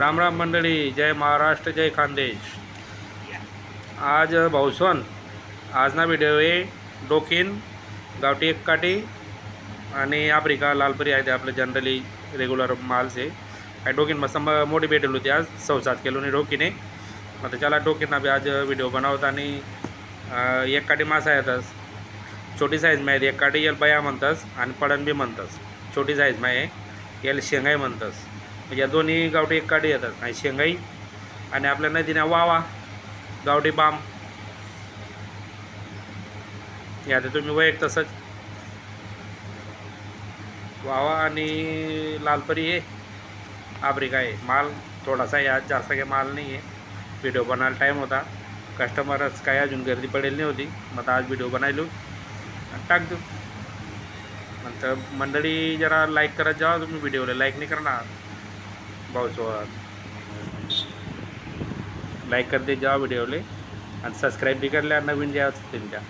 राम राम मंडळी जय महाराष्ट्र जय खानदेश. आज भाऊसवन आज ना व्हिडिओ आहे डोकीन गावठी एककाठी आणि आफ्रिका लालपरी आहे ते आपलं जनरली रेग्युलर माल्स आहे काय डोकीन मस्त मोठी भेटेल होती आज सौ सात किलोनी डोकीने. मग त्याच्याला डोकीन बी आज व्हिडिओ बनवत आणि एक काठी मासा येतच छोटी साईज माहिती एक काठी याला बया म्हणतस आणि पडण बी म्हणतस. छोटी साईज माय आहे याला शेंगाई म्हणतस. म्हणजे या दोन्ही गावठी एक काठी येतात. आणि शेंगाई आणि आपल्या नदीने वावा गावठी बाम. यात तुम्ही वैयक तसंच. वावा आणि लालपरी आहे आफ्रिका आहे. माल थोडासा आहे आज जास्त काही माल नाही आहे व्हिडिओ बनायला टाईम होता. कस्टमरच काय अजून गर्दी पडेल नाही होती. मग आता आज व्हिडिओ बनायलो आणि टाक देऊ. नंतर मंडळी जरा लाईक करत जावा तुम्ही व्हिडिओला लाईक नाही करणार. भाऊसोबत लाईक करते जावा व्हिडिओले आणि सबस्क्राईब बी करल्या नवीन जे असतील त्या